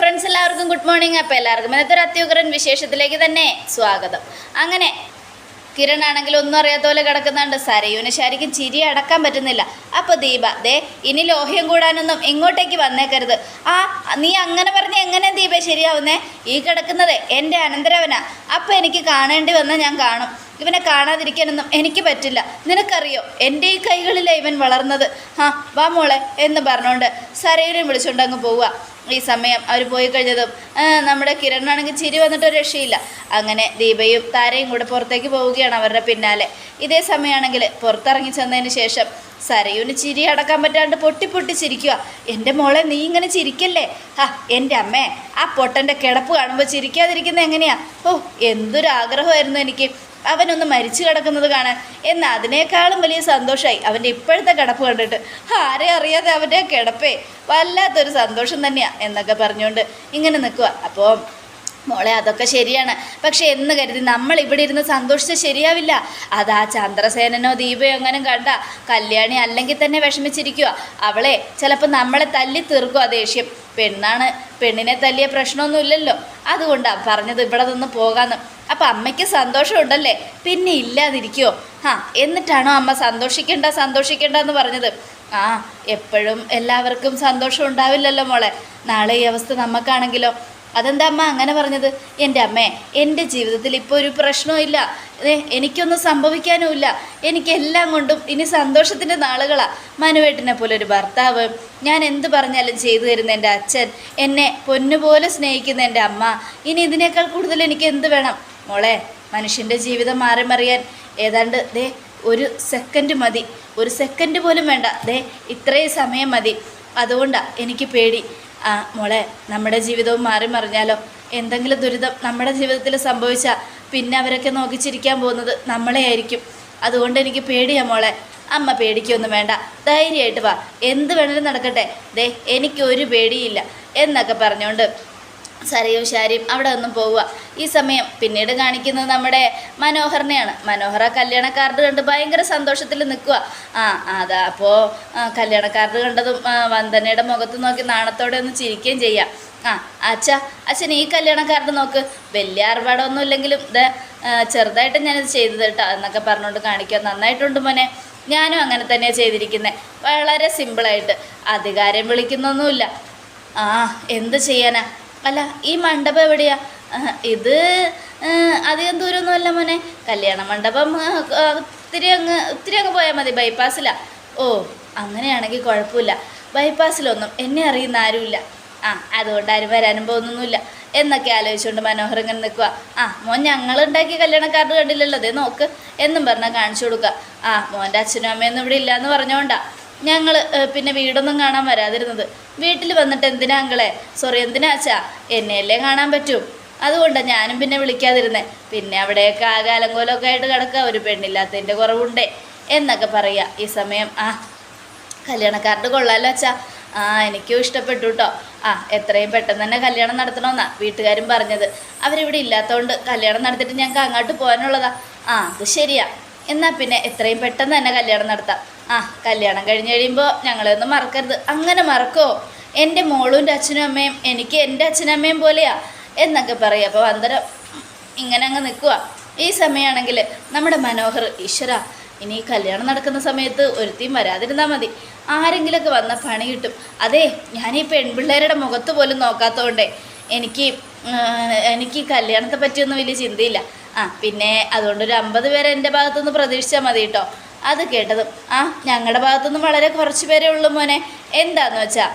Friends എല്ലാവർക്കും good morning അപ്പോൾ എല്ലാവർക്കും ഇന്നത്തെ ഒരു അത്യുഗ്രൻ വിശേഷത്തിലേക്ക് തന്നെ സ്വാഗതം. അങ്ങനെ കിരൺ ആണെങ്കിൽ ഒന്നും അറിയാത്ത പോലെ കിടക്കുന്നുണ്ട്. സരയുവിന് ശരിക്കും ചിരി അടക്കാൻ പറ്റുന്നില്ല. അപ്പോൾ ദീപ ദേ ഇനി ലോഹ്യം കൂടാനൊന്നും ഇങ്ങോട്ടേക്ക് വന്നേക്കരുത്. ആ നീ അങ്ങനെ പറഞ്ഞ് എങ്ങനെ ദീപ ശരിയാവുന്നേ? ഈ കിടക്കുന്നത് എന്റെ അനന്തരവനാ. അപ്പോൾ എനിക്ക് കാണേണ്ടി വന്നാൽ ഞാൻ കാണും. ഇവനെ കാണാതിരിക്കാനൊന്നും എനിക്ക് പറ്റില്ല. നിനക്കറിയോ? എന്റെ ഈ കൈകളിലാണ് ഇവൻ വളർന്നത്. ആ വാ മോളെ എന്ന് പറഞ്ഞുകൊണ്ട് സരയുനെ വിളിച്ചുകൊണ്ട് അങ്ങ് പോവുക. ഈ സമയം അവർ പോയി കഴിഞ്ഞതും നമ്മുടെ കിരണാണെങ്കിൽ ചിരി വന്നിട്ട് രക്ഷയില്ല. അങ്ങനെ ദീപയും താരയും കൂടെ പുറത്തേക്ക് പോവുകയാണ് അവരുടെ പിന്നാലെ. ഇതേ സമയമാണെങ്കിൽ പുറത്തിറങ്ങി ചെന്നതിന് ശേഷം സരയുന് ചിരി അടക്കാൻ പറ്റാണ്ട് പൊട്ടി പൊട്ടി ചിരിക്കുക എന്റെ മോളെ നീ ഇങ്ങനെ ചിരിക്കല്ലേ? ആ എന്റെ അമ്മേ ആ പൊട്ടന്റെ കിടപ്പ് കാണുമ്പോൾ ചിരിക്കാതിരിക്കുന്നത് എങ്ങനെയാ? ഓ എന്തൊരു ആഗ്രഹമായിരുന്നു എനിക്ക്. അവനൊന്ന് മരിച്ചു കിടക്കുന്നത് കാണാൻ. എന്നാൽ അതിനേക്കാളും വലിയ സന്തോഷമായി അവന്റെ ഇപ്പോഴത്തെ കിടപ്പ് കണ്ടിട്ട് ആരെ അറിയാതെ അവന്റെ കിടപ്പേ? വല്ലാത്തൊരു സന്തോഷം തന്നെയാണ് എന്നൊക്കെ പറഞ്ഞുകൊണ്ട് ഇങ്ങനെ നിൽക്കുക അപ്പോൾ മോളെ അതൊക്കെ ശരിയാണ്. പക്ഷെ എന്ന് കരുതി നമ്മൾ ഇവിടെ ഇരുന്ന് സന്തോഷിച്ച് ശരിയാവില്ല. അതാ ചന്ദ്രസേനനോ ദീപയോ അങ്ങനെ കണ്ട കല്യാണി അല്ലെങ്കിൽ തന്നെ വിഷമിച്ചിരിക്കുക അവളെ ചിലപ്പോൾ നമ്മളെ തല്ലി തീർക്കുക ദേഷ്യം. പെണ്ണാണ് പെണ്ണിനെ തല്ലിയ പ്രശ്നമൊന്നുമില്ലല്ലോ. അതുകൊണ്ടാണ് പറഞ്ഞത് ഇവിടെ നിന്ന് പോകാമെന്ന് അപ്പം അമ്മയ്ക്ക് സന്തോഷമുണ്ടല്ലേ? പിന്നെ ഇല്ലാതിരിക്കുമോ ആ എന്നിട്ടാണോ അമ്മ സന്തോഷിക്കേണ്ട സന്തോഷിക്കേണ്ട എന്ന് പറഞ്ഞത്? ആ എപ്പോഴും എല്ലാവർക്കും സന്തോഷം ഉണ്ടാവില്ലല്ലോ മോളെ. നാളെ ഈ അവസ്ഥ നമുക്കാണെങ്കിലോ അതെന്താ അമ്മ അങ്ങനെ പറഞ്ഞത്? എന്റെ അമ്മേ എന്റെ ജീവിതത്തിൽ ഇപ്പോൾ ഒരു പ്രശ്നവും ദേ, എനിക്കൊന്നും സംഭവിക്കാനുമില്ല. എനിക്കെല്ലാം കൊണ്ടും ഇനി സന്തോഷത്തിന്റെ നാളുകളാണ് മനുവേട്ടിനെ പോലെ ഒരു ഭർത്താവ്. ഞാൻ എന്ത് പറഞ്ഞാലും ചെയ്തു തരുന്ന എന്റെ അച്ഛൻ. എന്നെ പൊന്നുപോലെ സ്നേഹിക്കുന്ന എന്റെ അമ്മ. ഇനി ഇതിനേക്കാൾ കൂടുതൽ എനിക്ക് എന്ത് വേണം? മോളെ മനുഷ്യന്റെ ജീവിതം മാറി മറിയാൻ ഏതാണ്ട് ദേ ഒരു സെക്കൻഡ് മതി. ഒരു സെക്കൻഡ് പോലും വേണ്ട. ദേ ഇത്രയും സമയം മതി. അതുകൊണ്ടാണ് എനിക്ക് പേടി. ആ മോളെ നമ്മുടെ ജീവിതവും മാറി മറിഞ്ഞാലോ? എന്തെങ്കിലും ദുരിതം നമ്മുടെ ജീവിതത്തിൽ സംഭവിച്ചാൽ പിന്നെ അവരൊക്കെ നോക്കിച്ചിരിക്കാൻ പോകുന്നത് നമ്മളെ ആയിരിക്കും അതുകൊണ്ട് എനിക്ക് പേടിയാ മോളെ. അമ്മ പേടിക്കൊന്നും വേണ്ട. ധൈര്യമായിട്ട് വാ. എന്ത് വേണേലും നടക്കട്ടെ. ദേ എനിക്ക് ഒരു പേടിയില്ല എന്നൊക്കെ പറഞ്ഞുകൊണ്ട് സരയും ശാരിയും അവിടെ ഒന്നും പോവുക. ഈ സമയം പിന്നീട് കാണിക്കുന്നത് നമ്മുടെ മനോഹറിനെയാണ്. മനോഹര കല്യാണ കാർഡ് കണ്ട് ഭയങ്കര സന്തോഷത്തിൽ നിൽക്കുക. ആ അതാ അപ്പോൾ കല്യാണ കാർഡ് കണ്ടതും വന്ദനയുടെ മുഖത്ത് നോക്കി നാണത്തോടെ ഒന്ന് ചിരിക്കുകയും ചെയ്യാം. ആ അച്ഛ അച്ഛൻ ഈ കല്യാണ കാർഡ് നോക്ക്. വലിയ ആർഭാടമൊന്നും ഇല്ലെങ്കിലും ഇത് ചെറുതായിട്ട് ഞാനിത് ചെയ്തത് കേട്ടോ എന്നൊക്കെ പറഞ്ഞുകൊണ്ട് കാണിക്കുക. നന്നായിട്ടുണ്ട് മോനെ. ഞാനും അങ്ങനെ തന്നെയാണ് ചെയ്തിരിക്കുന്നത് വളരെ സിമ്പിളായിട്ട്. അധികാരം വിളിക്കുന്നൊന്നുമില്ല. ആ എന്ത് ചെയ്യാനാ? അല്ല ഈ മണ്ഡപം എവിടെയാ? ഇത് അധികം ദൂരമൊന്നുമല്ല മോനെ. കല്യാണ മണ്ഡപം ഒത്തിരി അങ്ങ് ഒത്തിരി അങ്ങ് പോയാൽ മതി ബൈപ്പാസിലാ ഓ അങ്ങനെയാണെങ്കിൽ കുഴപ്പമില്ല. ബൈപ്പാസിലൊന്നും എന്നെ അറിയുന്ന ആരുമില്ല. ആ അതുകൊണ്ട് ആരും വരാനും പോകുന്നൊന്നുമില്ല. എന്നൊക്കെ ആലോചിച്ചുകൊണ്ട് മനോഹർ ഇങ്ങനെ നിൽക്കുക ആ മോൻ ഞങ്ങൾ ഉണ്ടാക്കിയ കല്യാണ കാർഡ് കണ്ടില്ലല്ലോ അതേ നോക്ക്. എന്നും പറഞ്ഞാൽ കാണിച്ചു കൊടുക്കുക. ആ മോന്റെ അച്ഛനും അമ്മയൊന്നും ഇവിടെ ഇല്ലയെന്ന് പറഞ്ഞുകൊണ്ടാ ഞങ്ങൾ പിന്നെ വീടൊന്നും കാണാൻ വരാതിരുന്നത്. വീട്ടിൽ വന്നിട്ട് എന്തിനാ അങ്കളെ സോറി എന്തിനാ അച്ഛാ? എന്നെയല്ലേ കാണാൻ പറ്റും. അതുകൊണ്ടാണ് ഞാനും പിന്നെ വിളിക്കാതിരുന്നേ. പിന്നെ അവിടെയൊക്കെ ആകെ അലങ്കോലമൊക്കെ ആയിട്ട് കിടക്കുക ഒരു പെണ്ണില്ലാത്തതിന്റെ കുറവുണ്ടേ. എന്നൊക്കെ പറയുക ഈ സമയം ആ കല്യാണക്കാരുടെ കൊള്ളാമല്ലോ അച്ഛാ. ആ എനിക്കും ഇഷ്ടപ്പെട്ടു കേട്ടോ ആ എത്രയും പെട്ടെന്ന് തന്നെ കല്യാണം നടത്തണമെന്നാ വീട്ടുകാരും പറഞ്ഞത്. അവരിവിടെ ഇല്ലാത്തതുകൊണ്ട് കല്യാണം നടത്തിയിട്ട് ഞങ്ങൾക്ക് അങ്ങോട്ട് പോകാനുള്ളതാ. ആ അത് ശരിയാ. എന്നാൽ പിന്നെ എത്രയും പെട്ടെന്ന് തന്നെ കല്യാണം നടത്താം. ആ കല്യാണം കഴിഞ്ഞ് കഴിയുമ്പോൾ ഞങ്ങളൊന്നും മറക്കരുത്. അങ്ങനെ മറക്കോ? എന്റെ മോളും അച്ഛനും അമ്മയും എനിക്ക് എന്റെ അച്ഛനും അമ്മയും പോലെയാ എന്നൊക്കെ പറയും. അപ്പോൾ അന്തരം ഇങ്ങനെ അങ്ങ് നിൽക്കുക ഈ സമയമാണെങ്കിൽ നമ്മുടെ മനോഹർ ഈശ്വര ഇനി ഈ കല്യാണം നടക്കുന്ന സമയത്ത് ഒരുത്തിയും വരാതിരുന്നാൽ മതി. ആരെങ്കിലുമൊക്കെ വന്ന പണി കിട്ടും. അതെ ഞാൻ ഈ പെൺപിള്ളേരുടെ മുഖത്ത് പോലും നോക്കാത്തതുകൊണ്ടേ എനിക്ക് എനിക്ക് ഈ കല്യാണത്തെ പറ്റിയൊന്നും വലിയ ചിന്തയില്ല. ആ പിന്നെ അതുകൊണ്ട് ഒരു അമ്പത് പേരെ എന്റെ ഭാഗത്തുനിന്ന് പ്രതീക്ഷിച്ചാൽ മതി കേട്ടോ. അത് കേട്ടതും. ആ ഞങ്ങളുടെ ഭാഗത്തുനിന്ന് വളരെ കുറച്ച് പേരേ ഉള്ളൂ മോനെ. എന്താന്ന് വെച്ചാൽ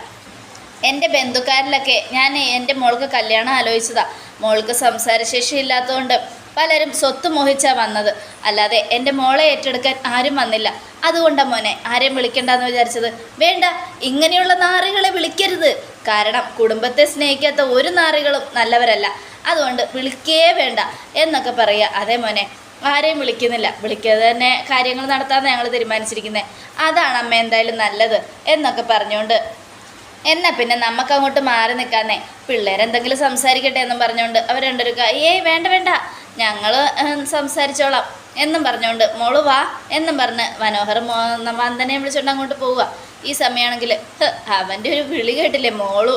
എന്റെ ബന്ധുക്കാരിലൊക്കെ ഞാൻ എന്റെ മോൾക്ക് കല്യാണം ആലോചിച്ചതാ. മോൾക്ക് സംസാരശേഷി ഇല്ലാത്തതുകൊണ്ട് പലരും സ്വത്ത് മോഹിച്ചാ വന്നത്. അല്ലാതെ എന്റെ മോളെ ഏറ്റെടുക്കാൻ ആരും വന്നില്ല. അതുകൊണ്ടാണ് മോനെ ആരെയും വിളിക്കണ്ടെന്ന് വിചാരിച്ചത്. വേണ്ട ഇങ്ങനെയുള്ള നാറികളെ വിളിക്കരുത്. കാരണം കുടുംബത്തെ സ്നേഹിക്കാത്ത ഒരു നാറികളും നല്ലവരല്ല. അതുകൊണ്ട് വിളിക്കേ വേണ്ട എന്നൊക്കെ പറയുക. അതേ മോനെ ആരെയും വിളിക്കുന്നില്ല. വിളിക്കാതെ തന്നെ കാര്യങ്ങൾ നടത്താമെന്ന് ഞങ്ങൾ തീരുമാനിച്ചിരിക്കുന്നത് അതാണ് അമ്മ എന്തായാലും നല്ലത് എന്നൊക്കെ പറഞ്ഞുകൊണ്ട് എന്നാൽ പിന്നെ നമുക്ക് അങ്ങോട്ട് മാറി നിൽക്കാന്നേ പിള്ളേരെന്തെങ്കിലും സംസാരിക്കട്ടെ എന്നും പറഞ്ഞുകൊണ്ട് അവർ രണ്ടൊരു ഏയ് വേണ്ട വേണ്ട. ഞങ്ങൾ സംസാരിച്ചോളാം എന്നും പറഞ്ഞുകൊണ്ട് മോൾ വാ എന്നും പറഞ്ഞ് മനോഹർ മോ വന്ദനയെ വിളിച്ചുകൊണ്ട് അങ്ങോട്ട് പോവുക. ഈ സമയമാണെങ്കിൽ അവന്റെ ഒരു വിളി കേട്ടില്ലേ മോളു?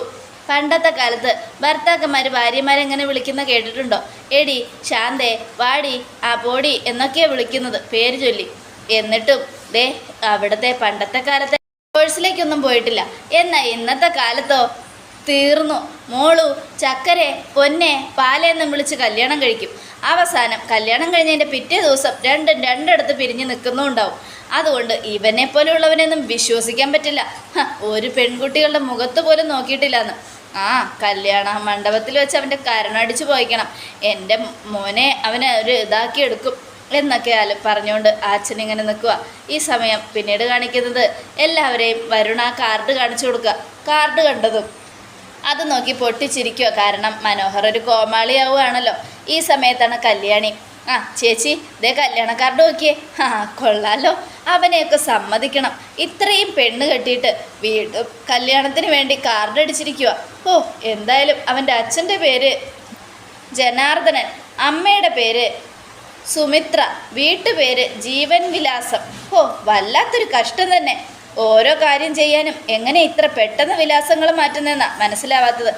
പണ്ടത്തെ കാലത്ത് ഭർത്താക്കന്മാർ ഭാര്യമാരെ എങ്ങനെ വിളിക്കുന്ന കേട്ടിട്ടുണ്ടോ? എടി ശാന്തേ വാടി ആ പോടി എന്നൊക്കെയാണ് വിളിക്കുന്നത് പേര് ചൊല്ലി. എന്നിട്ടും ദേ അവിടുത്തെ പണ്ടത്തെ കാലത്തെ കോഴ്സിലേക്കൊന്നും പോയിട്ടില്ല. എന്നാൽ ഇന്നത്തെ കാലത്തോ? തീർന്നു. മോളു ചക്കരെ പൊന്നെ പാലെന്നും വിളിച്ച് കല്യാണം കഴിക്കും. അവസാനം കല്യാണം കഴിഞ്ഞതിന്റെ പിറ്റേ ദിവസം രണ്ടും രണ്ടിടത്ത് പിരിഞ്ഞ് നിൽക്കുന്നുണ്ടാവും. അതുകൊണ്ട് ഇവനെ പോലെയുള്ളവനെയൊന്നും വിശ്വസിക്കാൻ പറ്റില്ല. ഒരു പെൺകുട്ടികളുടെ മുഖത്ത് പോലും നോക്കിയിട്ടില്ലെന്ന്. ആ കല്യാണ മണ്ഡപത്തിൽ വെച്ച് അവന്റെ കരണടിച്ച് പോയിക്കണം. എന്റെ മോനെ അവനെ ഒരു ഇതാക്കി എടുക്കും എന്നൊക്കെ പറഞ്ഞുകൊണ്ട് അച്ഛൻ ഇങ്ങനെ നിൽക്കുക ഈ സമയം പിന്നീട് കാണിക്കുന്നത് എല്ലാവരെയും വരുണ കാർഡ് കാണിച്ചു കൊടുക്കുക. കാർഡ് കണ്ടതും അത് നോക്കി പൊട്ടിച്ചിരിക്കുക കാരണം മനോഹർ ഒരു കോമാളിയാവുകയാണല്ലോ ഈ സമയത്താണ് കല്യാണി ആ ചേച്ചി ദേ കല്യാണ കാർഡ് നോക്കിയേ. ആ കൊള്ളാലോ. അവനെയൊക്കെ സമ്മതിക്കണം. ഇത്രയും പെണ്ണ് കെട്ടിയിട്ട് വീണ്ടും കല്യാണത്തിന് വേണ്ടി കാർഡ് അടിച്ചിരിക്കുക ഓ എന്തായാലും അവന്റെ അച്ഛന്റെ പേര് ജനാർദ്ദനൻ അമ്മയുടെ പേര് സുമിത്ര വീട്ടുപേര് ജീവൻ വിലാസം. ഓ വല്ലാത്തൊരു കഷ്ടം തന്നെ. ഓരോ കാര്യം ചെയ്യാനും എങ്ങനെ ഇത്ര പെട്ടെന്ന് വിലാസങ്ങൾ മാറ്റുന്നതെന്നാ മനസ്സിലാവാത്തത്.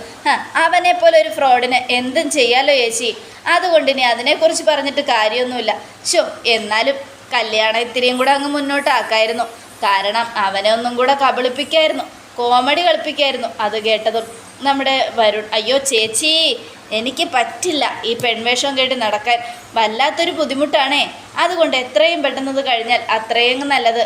അവനെ പോലെ ഒരു ഫ്രോഡിന് എന്തും ചെയ്യാലോ ചേച്ചി. അതുകൊണ്ട് ഇനി അതിനെക്കുറിച്ച് പറഞ്ഞിട്ട് കാര്യമൊന്നുമില്ല. ഷോ എന്നാലും കല്യാണം ഇത്തിരിയും കൂടെ അങ്ങ് മുന്നോട്ടാക്കായിരുന്നു. കാരണം അവനെ ഒന്നും കൂടെ കബളിപ്പിക്കായിരുന്നു. കോമഡി കളിപ്പിക്കായിരുന്നു. അത് കേട്ടതും നമ്മുടെ വരുൺ അയ്യോ ചേച്ചി എനിക്ക് പറ്റില്ല ഈ പെൺവേഷം കേട്ട് നടക്കാൻ. വല്ലാത്തൊരു ബുദ്ധിമുട്ടാണേ. അതുകൊണ്ട് എത്രയും പെട്ടെന്നത് കഴിഞ്ഞാൽ അത്രയും നല്ലത്.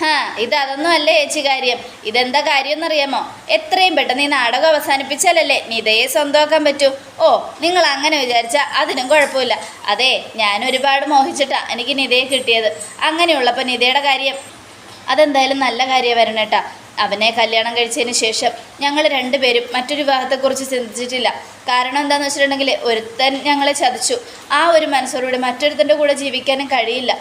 ഹാ ഇത് അതൊന്നും അല്ലേ കാര്യം? ഇതെന്താ കാര്യം എന്നറിയാമോ എത്രയും പെട്ടെന്ന് ഈ നാടകം അവസാനിപ്പിച്ചാലല്ലേ നിതയെ സ്വന്തമാക്കാൻ പറ്റൂ. ഓ നിങ്ങൾ അങ്ങനെ വിചാരിച്ചാൽ അതിനും കുഴപ്പമില്ല. അതെ ഞാൻ ഒരുപാട് മോഹിച്ചിട്ടാ എനിക്ക് നിതയെ കിട്ടിയത്. അങ്ങനെയുള്ളപ്പോൾ നിതയുടെ കാര്യം. അതെന്തായാലും നല്ല കാര്യം വരണേട്ടാ അവനെ കല്യാണം കഴിച്ചതിന് ശേഷം ഞങ്ങൾ രണ്ടുപേരും മറ്റൊരു വിവാഹത്തെക്കുറിച്ച് ചിന്തിച്ചിട്ടില്ല. കാരണം എന്താണെന്ന് വെച്ചിട്ടുണ്ടെങ്കിൽ ഒരുത്തൻ ഞങ്ങളെ ചതിച്ചു. ആ ഒരു മനസ്സോടുകൂടി മറ്റൊരുത്തന്റെ കൂടെ ജീവിക്കാനും കഴിയില്ല.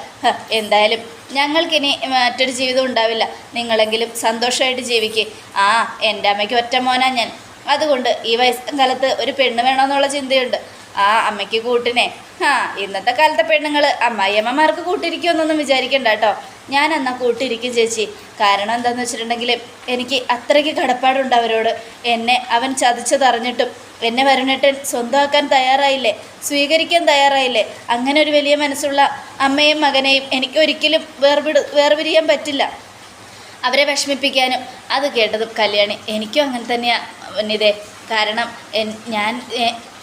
എന്തായാലും ഞങ്ങൾക്കിനി മറ്റൊരു ജീവിതം ഉണ്ടാവില്ല. നിങ്ങളെങ്കിലും സന്തോഷമായിട്ട് ജീവിക്കുക ആ എന്റെ അമ്മയ്ക്ക് ഒറ്റ മോനാ ഞാൻ. അതുകൊണ്ട് ഈ വയസ്സുകാലത്ത് ഒരു പെണ്ണ് വേണമെന്നുള്ള ചിന്തയുണ്ട്. ആ അമ്മയ്ക്ക് കൂട്ടിനെ. ആ ഇന്നത്തെ കാലത്തെ പെണ്ണുങ്ങൾ അമ്മായിയമ്മമാർക്ക് കൂട്ടിരിക്കുമെന്നൊന്നും വിചാരിക്കണ്ട കേട്ടോ. ഞാൻ എന്നാൽ കൂട്ടിരിക്കും ചേച്ചി. കാരണം എന്താണെന്ന് വെച്ചിട്ടുണ്ടെങ്കിൽ എനിക്ക് അത്രയ്ക്ക് കടപ്പാടുണ്ട് അവരോട്. എന്നെ അവൻ ചതിച്ചതറിഞ്ഞിട്ടും എന്നെ വരണിട്ട് സ്വന്തമാക്കാൻ തയ്യാറായില്ലേ? സ്വീകരിക്കാൻ തയ്യാറായില്ലേ? അങ്ങനെ ഒരു വലിയ മനസ്സുള്ള അമ്മയും മകനെയും എനിക്ക് ഒരിക്കലും വേർപിട് വേർപിരിയാൻ പറ്റില്ല. അവരെ വിഷമിപ്പിക്കാനും അത് കേട്ടതും കല്യാണി എനിക്കും അങ്ങനെ തന്നെയാണ് നിതേ കാരണം ഞാൻ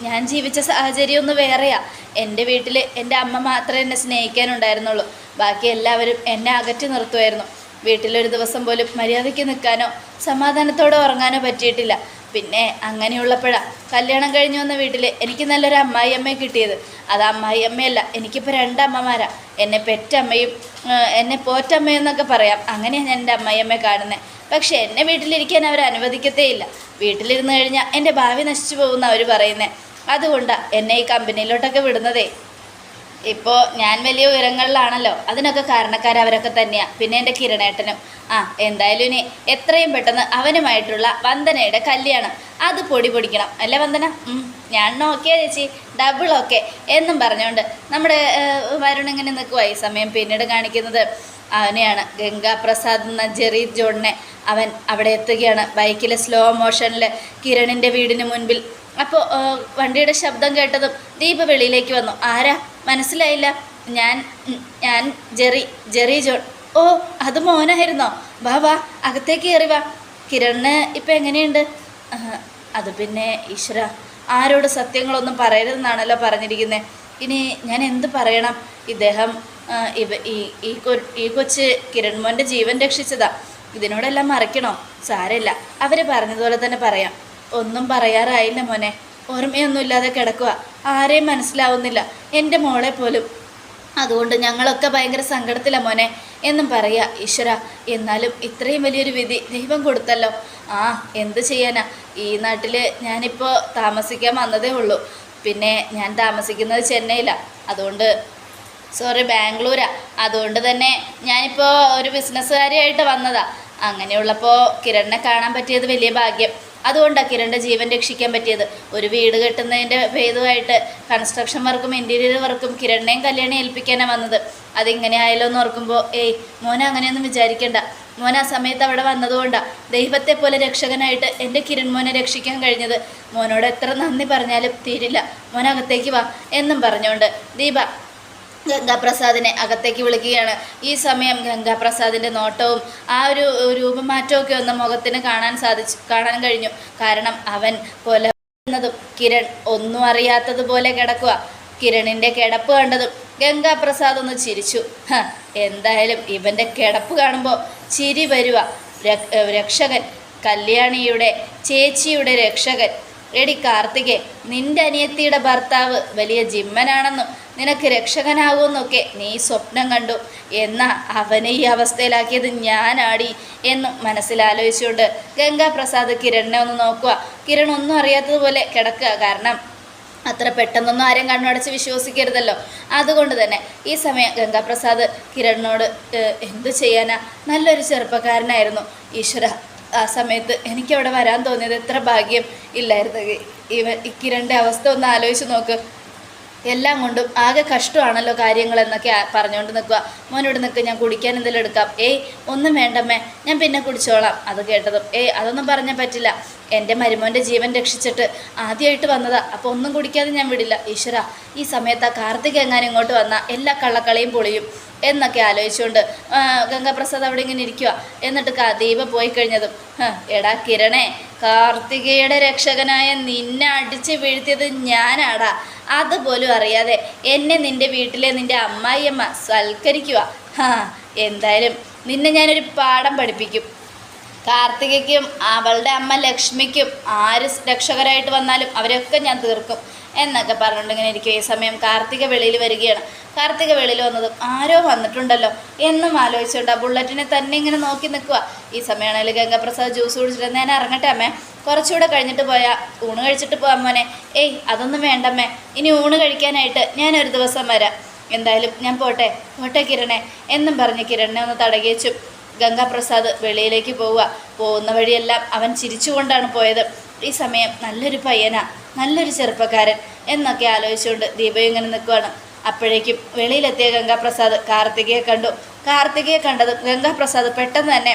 ഞാൻ ജീവിച്ച സാഹചര്യം ഒന്ന് വേറെയാ. എന്റെ വീട്ടിൽ എന്റെ അമ്മ മാത്രമേ എന്നെ സ്നേഹിക്കാനുണ്ടായിരുന്നുള്ളൂ. ബാക്കി എല്ലാവരും എന്നെ അകറ്റി നിർത്തുമായിരുന്നു. വീട്ടിലൊരു ദിവസം പോലും മര്യാദയ്ക്ക് നിൽക്കാനോ സമാധാനത്തോടെ ഉറങ്ങാനോ പറ്റിയിട്ടില്ല. പിന്നെ അങ്ങനെയുള്ളപ്പോഴാണ് കല്യാണം കഴിഞ്ഞു വന്ന വീട്ടിൽ എനിക്ക് നല്ലൊരു അമ്മായിയമ്മയെ കിട്ടിയത്. അത് അമ്മായിയമ്മയല്ല എനിക്കിപ്പോൾ രണ്ടമ്മമാരാ. എന്നെ പെറ്റമ്മയും എന്നെ പോറ്റമ്മയും എന്നൊക്കെ പറയാം. അങ്ങനെയാണ് ഞാൻ എന്റെ അമ്മായിയമ്മയെ കാണുന്നത് പക്ഷേ എന്നെ വീട്ടിലിരിക്കാൻ അവർ അനുവദിക്കത്തേ ഇല്ല വീട്ടിലിരുന്ന് കഴിഞ്ഞാൽ എന്റെ ഭാവി നശിച്ചു പോകുന്ന അവർ പറയുന്നത് അതുകൊണ്ടാണ് എന്നെ ഈ കമ്പനിയിലോട്ടൊക്കെ വിടുന്നതേ. ഇപ്പോൾ ഞാൻ വലിയ ഉയരങ്ങളിലാണല്ലോ. അതിനൊക്കെ കാരണക്കാർ അവരൊക്കെ തന്നെയാണ് പിന്നെ എന്റെ കിരണേട്ടനും. ആ എന്തായാലും ഇനി എത്രയും പെട്ടെന്ന് അവനുമായിട്ടുള്ള വന്ദനയുടെ കല്യാണം. അത് പൊടി പൊടിക്കണം. അല്ലേ വന്ദന? ഞാൻ ഓക്കെ ചേച്ചി. ഡബിൾ ഓക്കെ എന്നും പറഞ്ഞുകൊണ്ട് നമ്മുടെ വരുൺ ഇങ്ങനെ നിൽക്കുക ഈ സമയം പിന്നീട് കാണിക്കുന്നത്. അവനെയാണ് ഗംഗാപ്രസാദ് എന്ന ജെറി ജോണിനെ അവൻ അവിടെ എത്തുകയാണ്. ബൈക്കിൽ സ്ലോ മോഷനിൽ കിരണിന്റെ വീടിന് മുൻപിൽ. അപ്പോൾ വണ്ടിയുടെ ശബ്ദം കേട്ടതും ദീപ വെളിയിലേക്ക് വന്നു. ആരാ? മനസ്സിലായില്ല. ഞാൻ ഞാൻ ജെറി ജെറി ജോൺ ഓ അത് മോനായിരുന്നോ? വാ വാ അകത്തേക്ക് കയറി വാ. കിരണിന് ഇപ്പം എങ്ങനെയുണ്ട്? അത് പിന്നെ ഈശ്വര ആരോട് സത്യങ്ങളൊന്നും പറയരുതെന്നാണല്ലോ പറഞ്ഞിരിക്കുന്നത് ഇനി ഞാൻ എന്ത് പറയണം? ഇദ്ദേഹം ഇവ ഈ ഈ കൊച്ച് കിരൺ മോന്റെ ജീവൻ രക്ഷിച്ചതാ. ഇതിനോടെല്ലാം മറയ്ക്കണോ? സാരമില്ല. അവർ പറഞ്ഞതുപോലെ തന്നെ പറയാം. ഒന്നും പറയാറായില്ല മോനെ. ഓർമ്മയൊന്നുമില്ലാതെ കിടക്കുക ആരെയും മനസ്സിലാവുന്നില്ല. എന്റെ മോളെ പോലും. അതുകൊണ്ട് ഞങ്ങളൊക്കെ ഭയങ്കര സങ്കടത്തിലാണ് മോനെ എന്നും പറയാ ഈശ്വര എന്നാലും ഇത്രയും വലിയൊരു വിധി ദൈവം കൊടുത്തല്ലോ. ആ എന്ത് ചെയ്യാനാ? ഈ നാട്ടിൽ ഞാനിപ്പോൾ താമസിക്കാൻ വന്നതേ ഉള്ളൂ. പിന്നെ ഞാൻ താമസിക്കുന്നത് ചെന്നൈയിലാണ് അതുകൊണ്ട് സോറി ബാംഗ്ലൂരാ. അതുകൊണ്ട് തന്നെ ഞാനിപ്പോൾ ഒരു ബിസിനസ്സുകാരിയായിട്ട് വന്നതാ. അങ്ങനെയുള്ളപ്പോൾ കിരണിനെ കാണാൻ പറ്റിയത് വലിയ ഭാഗ്യം. അതുകൊണ്ടാണ് കിരണിന്റെ ജീവൻ രക്ഷിക്കാൻ പറ്റിയത്. ഒരു വീട് കെട്ടുന്നതിന്റെ ഭേദമായിട്ട് കൺസ്ട്രക്ഷൻ വർക്കും ഇന്റീരിയർ വർക്കും കിരണിനെയും കല്യാണി ഏൽപ്പിക്കാനാണ് വന്നത്. അതിങ്ങനെ ആയാലോ എന്ന് ഓർക്കുമ്പോൾ ഏയ് മോനെ അങ്ങനെയൊന്നും വിചാരിക്കേണ്ട. മോൻ ആ സമയത്ത് അവിടെ വന്നതുകൊണ്ടാണ് ദൈവത്തെ പോലെ രക്ഷകനായിട്ട് എന്റെ കിരൺ മോനെ രക്ഷിക്കാൻ കഴിഞ്ഞത്. മോനോട് എത്ര നന്ദി പറഞ്ഞാലും തീരില്ല. മോനകത്തേക്ക് വാ എന്നും പറഞ്ഞുകൊണ്ട് ദീപ ഗംഗാപ്രസാദിനെ അകത്തേക്ക് വിളിക്കുകയാണ്. ഈ സമയം ഗംഗാപ്രസാദിന്റെ നോട്ടവും ആ ഒരു രൂപമാറ്റവും ഒക്കെ ഒന്ന് മുഖത്തിന് കാണാൻ സാധിച്ചു കാണാൻ കഴിഞ്ഞു. കാരണം അവൻ കൊല കിരൺ ഒന്നും അറിയാത്തതുപോലെ കിടക്കുക. കിരണിന്റെ കിടപ്പ് കണ്ടതും ഗംഗാപ്രസാദ് ഒന്ന് ചിരിച്ചു. എന്തായാലും ഇവന്റെ കിടപ്പ് കാണുമ്പോൾ ചിരി വരുക രക്ഷകൻ കല്യാണിയുടെ ചേച്ചിയുടെ രക്ഷകൻ എടി കാർത്തികെ നിന്റെ അനിയത്തിയുടെ ഭർത്താവ് വലിയ ജിമ്മനാണെന്നും നിനക്ക് രക്ഷകനാകുമെന്നൊക്കെ നീ സ്വപ്നം കണ്ടു. എന്നാ അവനെ ഈ അവസ്ഥയിലാക്കിയത് ഞാനാടി എന്നും മനസ്സിലാലോചിച്ചുകൊണ്ട് ഗംഗാപ്രസാദ് കിരണിനെ ഒന്ന് നോക്കുക. കിരൺ ഒന്നും അറിയാത്തതുപോലെ കിടക്കുക. കാരണം അത്ര പെട്ടെന്നൊന്നും ആരും കണ്ണടച്ച് വിശ്വസിക്കരുതല്ലോ. അതുകൊണ്ട് തന്നെ ഈ സമയം ഗംഗാപ്രസാദ് കിരണിനോട് എന്തു ചെയ്യാനാ? നല്ലൊരു ചെറുപ്പക്കാരനായിരുന്നു. ഈശ്വര ആ സമയത്ത് എനിക്കവിടെ വരാൻ തോന്നിയത് എത്ര ഭാഗ്യം ഇല്ലായിരുന്നു. ഇവ കിരണിന്റെ അവസ്ഥ ഒന്ന് ആലോചിച്ച് നോക്ക്. എല്ലാം കൊണ്ടും ആകെ കഷ്ടമാണല്ലോ കാര്യങ്ങൾ എന്നൊക്കെ പറഞ്ഞുകൊണ്ട് നിൽക്കുക. മോനോട് നിൽക്കുക ഞാൻ കുടിക്കാൻ എന്തെങ്കിലും എടുക്കാം. ഏയ് ഒന്നും വേണ്ടമ്മേ. ഞാൻ പിന്നെ കുടിച്ചോളാം. അത് കേട്ടതും ഏയ് അതൊന്നും പറഞ്ഞാൽ പറ്റില്ല. എന്റെ മരുമോന്റെ ജീവൻ രക്ഷിച്ചിട്ട് ആദ്യമായിട്ട് വന്നതാ. അപ്പോൾ ഒന്നും കുടിക്കാതെ ഞാൻ വിടില്ല. ഈശ്വര ഈ സമയത്ത് ആ കാർത്തിക് എങ്ങാനും ഇങ്ങോട്ട് വന്നാൽ എല്ലാ കള്ളക്കളയും പൊളിയും എന്നൊക്കെ ആലോചിച്ചുകൊണ്ട് ഗംഗാപ്രസാദ് അവിടെ ഇങ്ങനെ ഇരിക്കുക എന്നിട്ട് കദീപ പോയി കഴിഞ്ഞതും എടാ കിരണേ കാർത്തികയുടെ രക്ഷകനായ നിന്നെ അടിച്ച് വീഴ്ത്തിയത് ഞാനാടാ. അതുപോലും അറിയാതെ എന്നെ നിന്റെ വീട്ടിലെ നിന്റെ അമ്മായിയമ്മ സൽക്കരിക്കുക എന്തായാലും നിന്നെ ഞാനൊരു പാഠം പഠിപ്പിക്കും. കാർത്തികയ്ക്കും അവളുടെ അമ്മ ലക്ഷ്മിക്കും ആര് രക്ഷകരായിട്ട് വന്നാലും അവരൊക്കെ ഞാൻ തീർക്കും എന്നൊക്കെ പറഞ്ഞുകൊണ്ട് ഇങ്ങനെ ഇരിക്കും. ഈ സമയം കാർത്തിക വെളിയിൽ വരികയാണ്. കാർത്തിക വെളിയിൽ വന്നതും ആരോ വന്നിട്ടുണ്ടല്ലോ എന്നും ആലോചിച്ചുകൊണ്ട് ആ ബുള്ളറ്റിനെ തന്നെ ഇങ്ങനെ നോക്കി നിൽക്കുക ഈ സമയമാണെങ്കിൽ ഗംഗപ്രസാദ് ജ്യൂസ് കുടിച്ചിട്ട് ഞാൻ ഇറങ്ങട്ടെ അമ്മേ. കുറച്ചുകൂടെ കഴിഞ്ഞിട്ട് പോയാൽ ഊണ് കഴിച്ചിട്ട് പോകാം മോനെ. ഏയ് അതൊന്നും വേണ്ടമ്മേ. ഇനി ഊണ് കഴിക്കാനായിട്ട് ഞാൻ ഒരു ദിവസം വരാം. എന്തായാലും ഞാൻ പോട്ടെ. പോട്ടെ കിരണേ. എന്നും പറഞ്ഞ് കിരണിനെ ഒന്ന് തടകിച്ചു ഗംഗാപ്രസാദ് വെളിയിലേക്ക് പോവുക. പോകുന്ന വഴിയെല്ലാം അവൻ ചിരിച്ചുകൊണ്ടാണ് പോയത്. ഈ സമയം നല്ലൊരു പയ്യനാ നല്ലൊരു ചെറുപ്പക്കാരൻ എന്നൊക്കെ ആലോചിച്ചുകൊണ്ട് ദീപ ഇങ്ങനെ നിൽക്കുവാണ്. അപ്പോഴേക്കും വെളിയിലെത്തിയ ഗംഗാപ്രസാദ് കാർത്തികയെ കണ്ടു. കാർത്തികയെ കണ്ടത് ഗംഗാപ്രസാദ് പെട്ടെന്ന് തന്നെ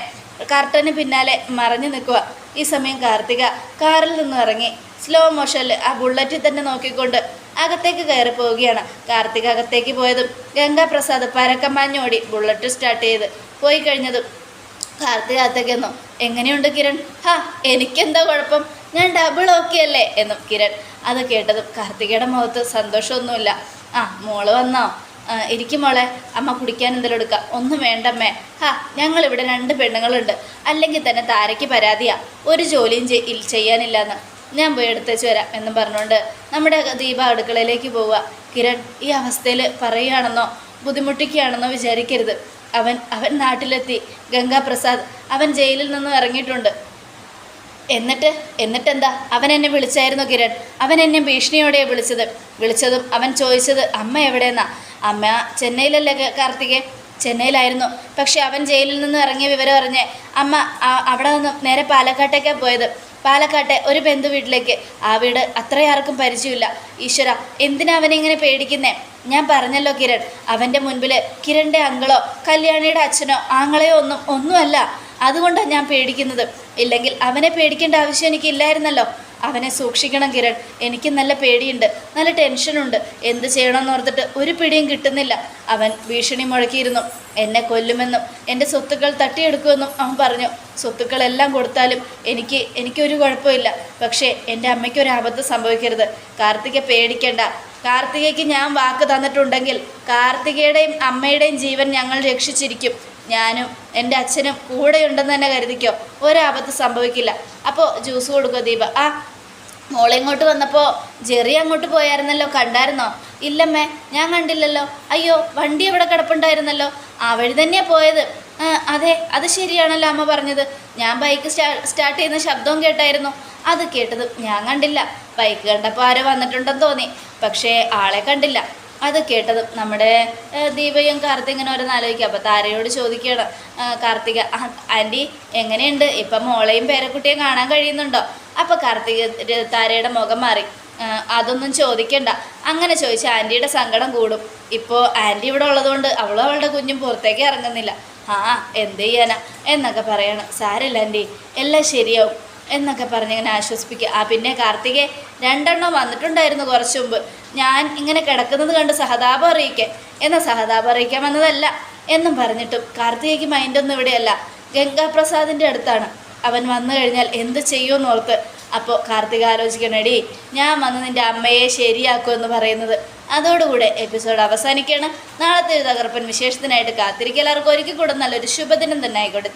കർട്ടന് പിന്നാലെ മറഞ്ഞു നിൽക്കുക. ഈ സമയം കാർത്തിക കാറിൽ നിന്ന് ഇറങ്ങി സ്ലോ മോഷനിൽ ആ ബുള്ളറ്റിൽ തന്നെ നോക്കിക്കൊണ്ട് അകത്തേക്ക് കയറി പോവുകയാണ്. കാർത്തിക അകത്തേക്ക് പോയതും ഗംഗാപ്രസാദ് പരക്കമാഞ്ഞോടി ബുള്ളറ്റ് സ്റ്റാർട്ട് ചെയ്ത് പോയി കഴിഞ്ഞത്. അകത്തേക്ക് എങ്ങനെയുണ്ട് കിരൺ? ഹാ എനിക്കെന്താ കുഴപ്പം? ഞാൻ ഡബിൾ ഓക്കെ അല്ലേ? എന്നും കിരൺ അത് കേട്ടതും കാർത്തികയുടെ മുഖത്ത് സന്തോഷമൊന്നുമില്ല. ആ മോൾ വന്നോ? എനിക്ക് മോളെ. അമ്മ കുടിക്കാൻ എന്തെങ്കിലും എടുക്കാം. ഒന്നും വേണ്ടമ്മേ. ഹാ ഞങ്ങളിവിടെ രണ്ട് പെണ്ണുങ്ങളുണ്ട്. അല്ലെങ്കിൽ തന്നെ താരയ്ക്ക് പരാതിയാ. ഒരു ജോലിയും ചെയ്യാനില്ലെന്ന്. ഞാൻ പോയി എടുത്തേച്ച് വരാം എന്നും പറഞ്ഞുകൊണ്ട് നമ്മുടെ ദീപ അടുക്കളയിലേക്ക് പോവുക. കിരൺ ഈ അവസ്ഥയിൽ പറയുകയാണെന്നോ? ബുദ്ധിമുട്ടിക്കുകയാണെന്നോ വിചാരിക്കരുത്. അവൻ അവൻ നാട്ടിലെത്തി. ഗംഗാപ്രസാദ് അവൻ ജയിലിൽ നിന്നും ഇറങ്ങിയിട്ടുണ്ട്. എന്നിട്ട് എന്നിട്ടെന്താ? അവൻ എന്നെ വിളിച്ചായിരുന്നു കിരൺ. അവൻ എന്നെ ഭീഷണിയോടെയാണ് വിളിച്ചത്. വിളിച്ചതും അവൻ ചോദിച്ചത് അമ്മ എവിടെയെന്നാ? അമ്മ ചെന്നൈയിലല്ലേ കാർത്തികെ? ചെന്നൈയിലായിരുന്നു. പക്ഷെ അവൻ ജയിലിൽ നിന്ന് ഇറങ്ങിയ വിവരം അറിഞ്ഞ് അമ്മ അവിടെ നിന്ന് നേരെ പാലക്കാട്ടേക്കാണ് പോയത്. പാലക്കാട്ടെ ഒരു ബന്ധു വീട്ടിലേക്ക്. ആ വീട് അത്രയാർക്കും പരിചയമില്ല. ഈശ്വര എന്തിനാ അവനിങ്ങനെ പേടിക്കുന്നേ? ഞാൻ പറഞ്ഞല്ലോ കിരൺ അവന്റെ മുൻപിൽ കിരണിന്റെ അങ്കളോ കല്യാണിയുടെ അച്ഛനോ ആങ്ങളെയോ ഒന്നും ഒന്നുമല്ല. അതുകൊണ്ടാണ് ഞാൻ പേടിക്കുന്നത്. ഇല്ലെങ്കിൽ അവനെ പേടിക്കേണ്ട ആവശ്യം എനിക്കില്ലായിരുന്നല്ലോ. അവനെ സൂക്ഷിക്കണം കിരൺ. എനിക്ക് നല്ല പേടിയുണ്ട് നല്ല ടെൻഷനുണ്ട്. എന്ത് ചെയ്യണമെന്ന് ഓർത്തിട്ട് ഒരു പിടിയും കിട്ടുന്നില്ല. അവൻ ഭീഷണി മുഴക്കിയിരുന്നു. എന്നെ കൊല്ലുമെന്നും എന്റെ സ്വത്തുക്കൾ തട്ടിയെടുക്കുമെന്നും അവൻ പറഞ്ഞു. സ്വത്തുക്കളെല്ലാം കൊടുത്താലും എനിക്ക് എനിക്കൊരു കുഴപ്പമില്ല. പക്ഷേ എന്റെ അമ്മയ്ക്ക് ഒരു അബദ്ധം സംഭവിക്കരുത്. കാർത്തിക പേടിക്കേണ്ട. കാർത്തികയ്ക്ക് ഞാൻ വാക്ക് തന്നിട്ടുണ്ടെങ്കിൽ കാർത്തികയുടെയും അമ്മയുടെയും ജീവൻ ഞങ്ങൾ രക്ഷിച്ചിരിക്കും. ഞാനും എന്റെ അച്ഛനും കൂടെയുണ്ടെന്ന് തന്നെ കരുതിക്കോ? ഒരാപത്ത് സംഭവിക്കില്ല. അപ്പോൾ ജ്യൂസ് കൊടുക്കുക ദീപ? ആ മോളെ ഇങ്ങോട്ട് വന്നപ്പോൾ ജെറി അങ്ങോട്ട് പോയായിരുന്നല്ലോ കണ്ടായിരുന്നോ? ഇല്ലമ്മേ ഞാൻ കണ്ടില്ലല്ലോ. അയ്യോ വണ്ടി എവിടെ കിടപ്പുണ്ടായിരുന്നല്ലോ? ആ വഴി തന്നെയാണ് പോയത്. അതെ അത് ശരിയാണല്ലോ അമ്മ പറഞ്ഞത്. ഞാൻ ബൈക്ക് സ്റ്റാ സ്റ്റാർട്ട് ചെയ്യുന്ന ശബ്ദവും കേട്ടായിരുന്നു. അത് കേട്ടത് ഞാൻ കണ്ടില്ല. ബൈക്ക് കണ്ടപ്പോൾ ആരോ വന്നിട്ടുണ്ടെന്ന് തോന്നി. പക്ഷേ ആളെ കണ്ടില്ല. അത് കേട്ടത് നമ്മുടെ ദീപയും കാർത്തിക ഇങ്ങനെ ഓരോന്ന് ആലോചിക്കുക അപ്പോൾ താരയോട് ചോദിക്കുകയാണ് കാർത്തിക "ആ, ആന്റി എങ്ങനെയുണ്ട്? ഇപ്പം മോളെയും പേരക്കുട്ടിയും കാണാൻ കഴിയുന്നുണ്ടോ? അപ്പോൾ കാർത്തിക താരയുടെ മുഖം മാറി. അതൊന്നും ചോദിക്കണ്ട. അങ്ങനെ ചോദിച്ച ആന്റിയുടെ സങ്കടം കൂടും. ഇപ്പോൾ ആന്റി ഇവിടെ ഉള്ളതുകൊണ്ട് അവളും അവളുടെ കുഞ്ഞും പുറത്തേക്ക് ഇറങ്ങുന്നില്ല. ആ എന്ത് ചെയ്യാനാ? എന്നൊക്കെ പറയണം. സാരില്ല ആന്റി എല്ലാം ശരിയാവും. എന്നൊക്കെ പറഞ്ഞ് ഇങ്ങനെ ആശ്വസിപ്പിക്കുക. ആ പിന്നെ കാർത്തികെ രണ്ടെണ്ണം വന്നിട്ടുണ്ടായിരുന്നു കുറച്ച് മുമ്പ്. ഞാൻ ഇങ്ങനെ കിടക്കുന്നത് കണ്ട് സഹതാപം അറിയിക്കേ. എന്നാൽ സഹതാപം അറിയിക്കാൻ വന്നതല്ല എന്നും പറഞ്ഞിട്ടും കാർത്തികയ്ക്ക് മൈൻഡൊന്നും ഇവിടെയല്ല. ഗംഗാപ്രസാദിന്റെ അടുത്താണ്. അവൻ വന്നു കഴിഞ്ഞാൽ എന്ത് ചെയ്യുമെന്ന് ഓർത്ത് അപ്പോൾ കാർത്തിക ആലോചിക്കണടി ഞാൻ വന്ന് നിന്റെ അമ്മയെ ശരിയാക്കുമെന്ന് പറയുന്നത്. അതോടുകൂടെ എപ്പിസോഡ് അവസാനിക്കുകയാണ്. നാളത്തെ ഒരു തകർപ്പൻ വിശേഷത്തിനായിട്ട് കാത്തിരിക്കുക. എല്ലാവർക്കും ഒരിക്കൽ കൂടെ നല്ലൊരു ശുഭദിനം തന്നെ ആയിക്കോട്ടെ.